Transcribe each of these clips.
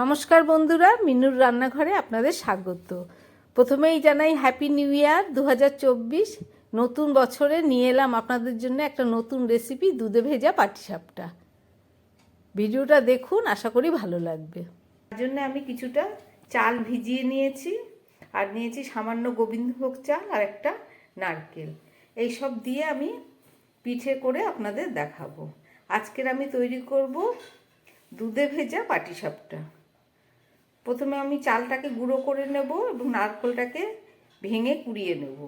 নমস্কার বন্ধুরা, মিনুর রান্নাঘরে আপনাদের স্বাগত। প্রথমেই জানাই হ্যাপি নিউ ইয়ার দু হাজার চব্বিশ। নতুন বছরে নিয়ে এলাম আপনাদের জন্য একটা নতুন রেসিপি দুধে ভেজা পাটিসাপটা। ভিডিওটা দেখুন, আশা করি ভালো লাগবে। তার জন্য আমি কিছুটা চাল ভিজিয়ে নিয়েছি, আর নিয়েছি সামান্য গোবিন্দভোগ চাল আর একটা নারকেল। এই সব দিয়ে আমি পিঠে করে আপনাদের দেখাবো। আজকের আমি তৈরি করব দুধে ভেজা পাটিসাপটা। প্রথমে আমি চালটাকে গুঁড়ো করে নেব এবং নারকেলটাকে ভেঙে কুড়িয়ে নেব।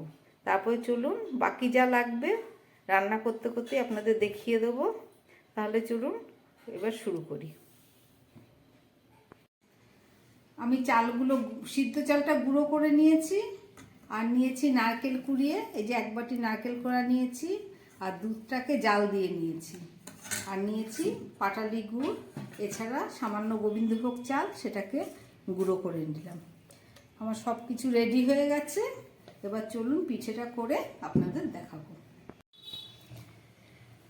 তারপরে চলুন বাকি যা লাগবে রান্না করতে করতে আপনাদের দেখিয়ে দেবো। তাহলে চলুন এবার শুরু করি। আমি চালগুলো সিদ্ধ চালটা গুঁড়ো করে নিয়েছি আর নিয়েছি নারকেল কুড়িয়ে, এই যে এক বাটি নারকেল কোড়া নিয়েছি আর দুধটাকে জাল দিয়ে নিয়েছি। আর নিয়েছি পাটালি গুড়, এছাড়া সামান্য গোবিন্দভোগ চাল, সেটাকে গুঁড়ো করে নিলাম। আমার সব কিছু রেডি হয়ে গেছে। এবার চলুন পিঠেটা করে আপনাদের দেখাবো।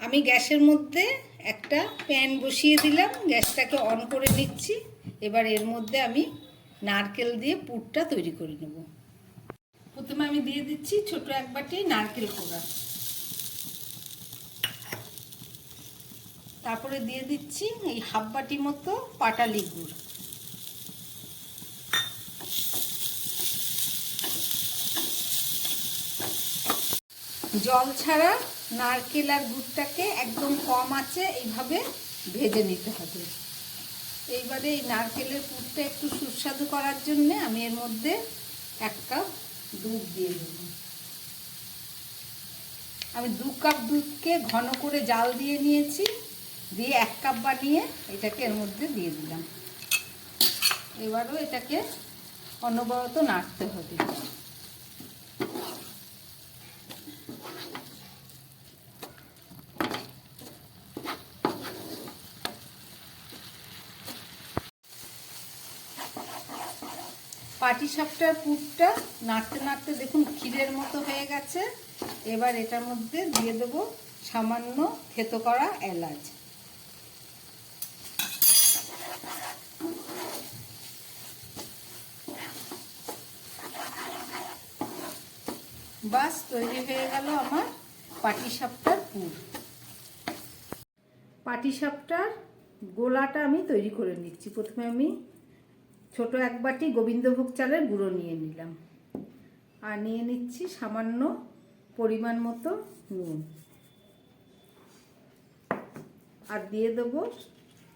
আমি গ্যাসের মধ্যে একটা প্যান বসিয়ে দিলাম। গ্যাসটাকে অন করে নিচ্ছি। এবার এর মধ্যে আমি নারকেল দিয়ে পুরটা তৈরি করে নেব। প্রথমে আমি দিয়ে দিচ্ছি ছোট এক বাটি নারকেল কোড়া। তারপরে দিয়ে দিচ্ছি এই হাফ বাটি মতো পাটালি গুড়। জল ছাড়া নারকেল আর গুড়টাকে একদম কম আছে, এইভাবে ভেজে নিতে হবে। এইবারে এই নারকেলের পুরটা একটু সুস্বাদু করার জন্য আমি এর মধ্যে এক কাপ দুধ দিয়ে দেব। আমি দু কাপ দুধকে ঘন করে জাল দিয়ে নিয়েছি, দিয়ে এক কাপ বানিয়ে এটাকে এর মধ্যে দিয়ে দিলাম। এবারও এটাকে অনবরত নাড়তে হবে। পাটিসাপটার পুরটা নাড়তে নাড়তে দেখুন ক্ষীরের মতো হয়ে গেছে। এবার এটার মধ্যে দিয়ে দেব সামান্য থেতো করা এলাচ। বাস, তৈরি হয়ে গেল আমার পাটিসাপটার পুর। পাটিসাপটার গোলাটা আমি তৈরি করে নিচ্ছি প্রথমে আমি। ছোট এক বাটি গোবিন্দভোগ চালের গুঁড়ো নিয়ে নিলাম। আর নিয়ে নিচ্ছি সামান্য পরিমাণ মতো নুন। আর দিয়ে দেবো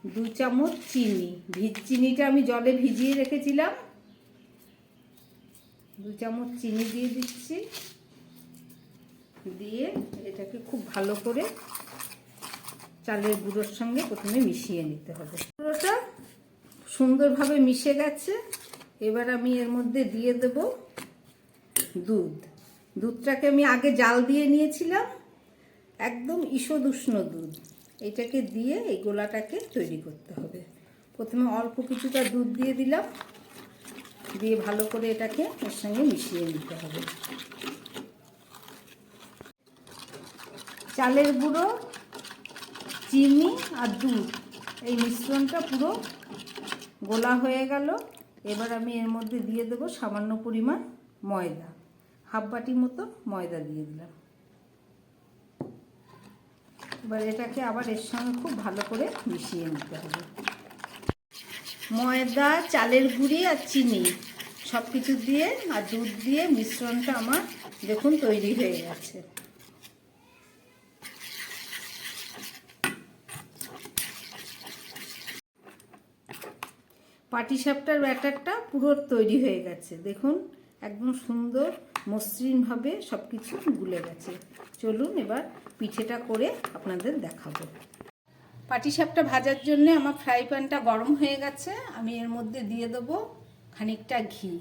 দু চামচ চিনি। ভিজ, চিনিটা আমি জলে ভিজিয়ে রেখেছিলাম। দু চামচ চিনি দিয়ে দিচ্ছি। দিয়ে এটাকে খুব ভালো করে চালের গুঁড়োর সঙ্গে প্রথমে মিশিয়ে নিতে হবে। গুঁড়োটা সুন্দরভাবে মিশে গেছে। এবার আমি এর মধ্যে দিয়ে দেব দুধ। দুধটাকে আমি আগে জাল দিয়ে নিয়েছিলাম। একদম ঈষদ উষ্ণ দুধ। এটাকে দিয়ে এই গোলাটাকে তৈরি করতে হবে। প্রথমে অল্প কিছুটা দুধ দিয়ে দিলাম। দিয়ে ভালো করে এটাকে এর সঙ্গে মিশিয়ে নিতে হবে। চালের গুঁড়ো, চিনি আর দুধ। এই মিশ্রণটা পুরো গোলা হয়ে গেল। এবার আমি এর মধ্যে দিয়ে দেবো সামান্য পরিমাণ ময়দা। হাফ বাটি মতো ময়দা দিয়ে দিলাম। এবার এটাকে আবার এর সঙ্গে খুব ভালো করে মিশিয়ে নিতে হবে। ময়দা, চালের গুঁড়ি আর চিনি সব কিছু দিয়ে আর দুধ দিয়ে মিশ্রণটা আমার দেখুন তৈরি হয়ে গেছে। পাটিসাপটার ব্যাটারটা পুরো তৈরি হয়ে গেছে। দেখুন, একদম সুন্দর, মসৃণভাবে সব কিছু গুলে গেছে। চলুন এবার পিঠেটা করে আপনাদের দেখাবো। পাটিসাপটা ভাজার জন্য আমার ফ্রাই প্যানটা গরম হয়ে গেছে। আমি এর মধ্যে দিয়ে দেবো খানিকটা ঘি।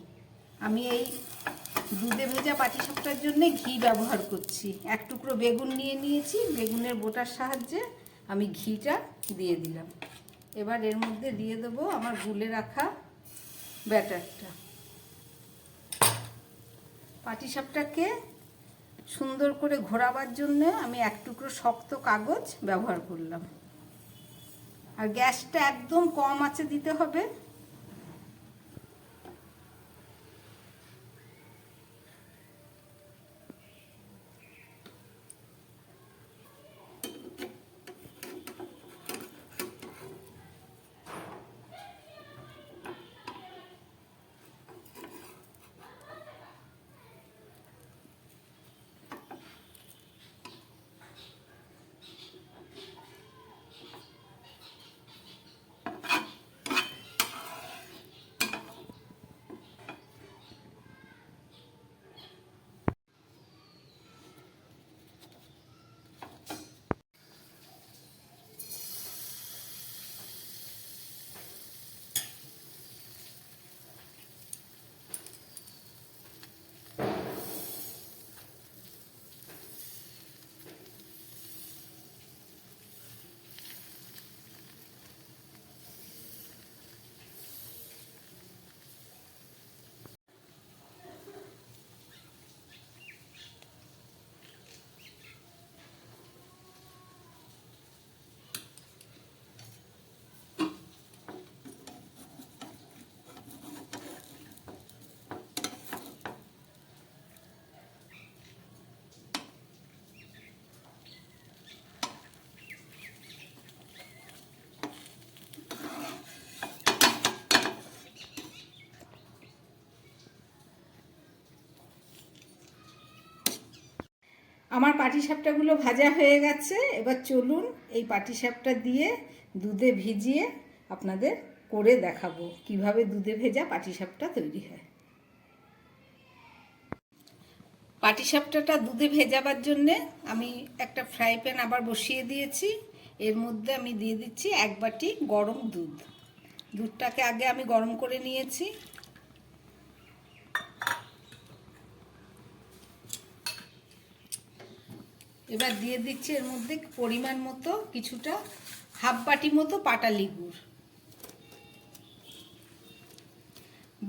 আমি এই দুধে ভেজা পাটিসাপটার জন্য ঘি ব্যবহার করছি। এক টুকরো বেগুন নিয়ে নিয়েছি। বেগুনের বোটার সাহায্যে আমি ঘিটা দিয়ে দিলাম। এবার এর মধ্যে দিয়ে দেবো আমার গুলে রাখা ব্যাটারটা। পাটিসাপটাকে সুন্দর করে ঘোরাবার জন্য আমি এক টুকরো শক্ত কাগজ ব্যবহার করলাম। আর গ্যাসটা একদম কম আছে দিতে হবে। আমার পাটিসাপটাগুলো ভাজা হয়ে গেছে। এবার চলুন এই পাটিসাপটা দিয়ে দুধে ভিজিয়ে আপনাদের করে দেখাবো কীভাবে দুধে ভেজা পাটিসাপটা তৈরি হয়। পাটিসাপটাটা দুধে ভেজাবার জন্যে আমি একটা ফ্রাই প্যান আবার বসিয়ে দিয়েছি। এর মধ্যে আমি দিয়ে দিচ্ছি এক বাটি গরম দুধ। দুধটাকে আগে আমি গরম করে নিয়েছি। এবার দিয়ে দিচ্ছি এর মধ্যে পরিমাণ মতো কিছুটা হাফ বাটি মতো পাটালি গুড়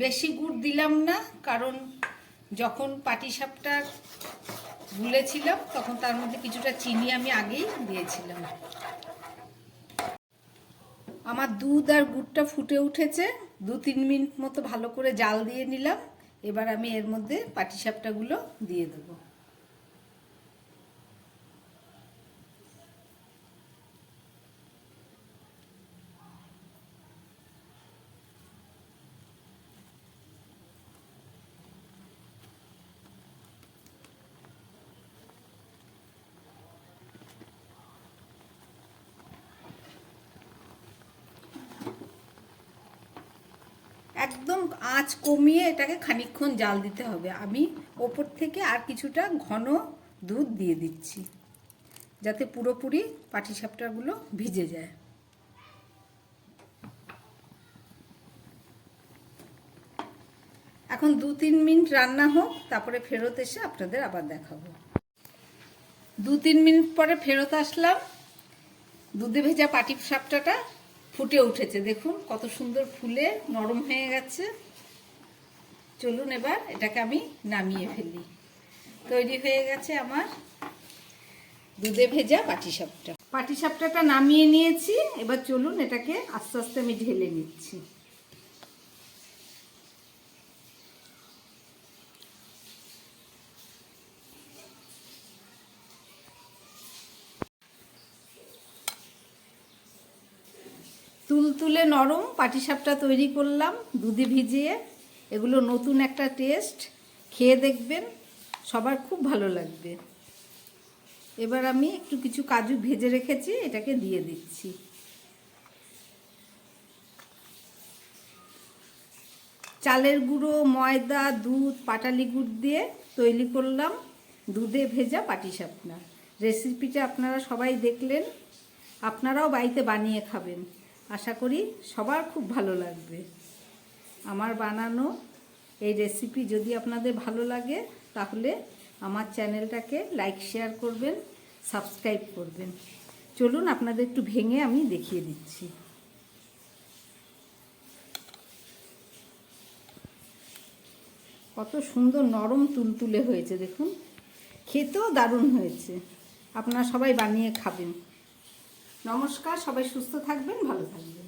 বেশি গুড় দিলাম না, কারণ যখন পাটিসাপটা গুলেছিলাম তখন তার মধ্যে কিছুটা চিনি আমি আগেই দিয়েছিলাম। আমার দুধ আর গুড়টা ফুটে উঠেছে, দু তিন মিনিট মতো ভালো করে জাল দিয়ে নিলাম, এবার আমি এর মধ্যে পাটিসাপটাগুলো দিয়ে দেবো। একদম আঁচ কমিয়ে এটাকে খানিকক্ষণ জাল দিতে হবে। আমি ওপর থেকে আর কিছুটা ঘন দুধ দিয়ে দিচ্ছি, যাতে পুরোপুরি পাটিসাপটাগুলো ভিজে যায়। এখন দু তিন মিনিট রান্না হোক, তারপরে ফেরত এসে আপনাদের আবার দেখাবো। দু তিন মিনিট পরে ফেরত আসলাম। দুধে ভেজা পাটি সাপটাটা ফুটে উঠেছে। দেখুন, কত সুন্দর ফুলে নরম হয়ে গেছে। চলুন এবার এটাকে আমি নামিয়ে ফেলি। তৈরি হয়ে গেছে আমার দুধে ভেজা পাটিসাপটা। পাটিসাপটাটা নামিয়ে নিয়েছি। এবার চলুন এটাকে আস্তে আস্তে আমি ঢেলে নিচ্ছি। তুলতুলে নরম, পাটিসাপটা তৈরি করলাম, দুধে ভিজিয়ে। এগুলো নতুন একটা টেস্ট। খেয়ে দেখবেন, সবার খুব ভালো লাগবে। এবার আমি একটু কিছু কাজু ভেজে রেখেছি, এটাকে দিয়ে দিচ্ছি। চালের গুঁড়ো, ময়দা, দুধ, পাটালি গুড় দিয়ে তৈরি করলাম দুধে ভেজা পাটিসাপনা রেসিপিটা আপনারা সবাই দেখলেন। আপনারাও বাড়িতে বানিয়ে খাবেন। আশা করি সবার খুব ভালো লাগবে। আমার বানানো এই রেসিপি যদি আপনাদের ভালো লাগে, তাহলে আমার চ্যানেলটাকে লাইক শেয়ার করবেন সাবস্ক্রাইব করবেন। চলুন আপনাদের একটু ভেঙে আমি দেখিয়ে দিচ্ছি। কত সুন্দর নরম তুলতুলে হয়েছে, দেখুন। খেতেও দারুণ হয়েছে। আপনারা সবাই বানিয়ে খাবেন। নমস্কার সবাই সুস্থ থাকবেন ভালো থাকবেন।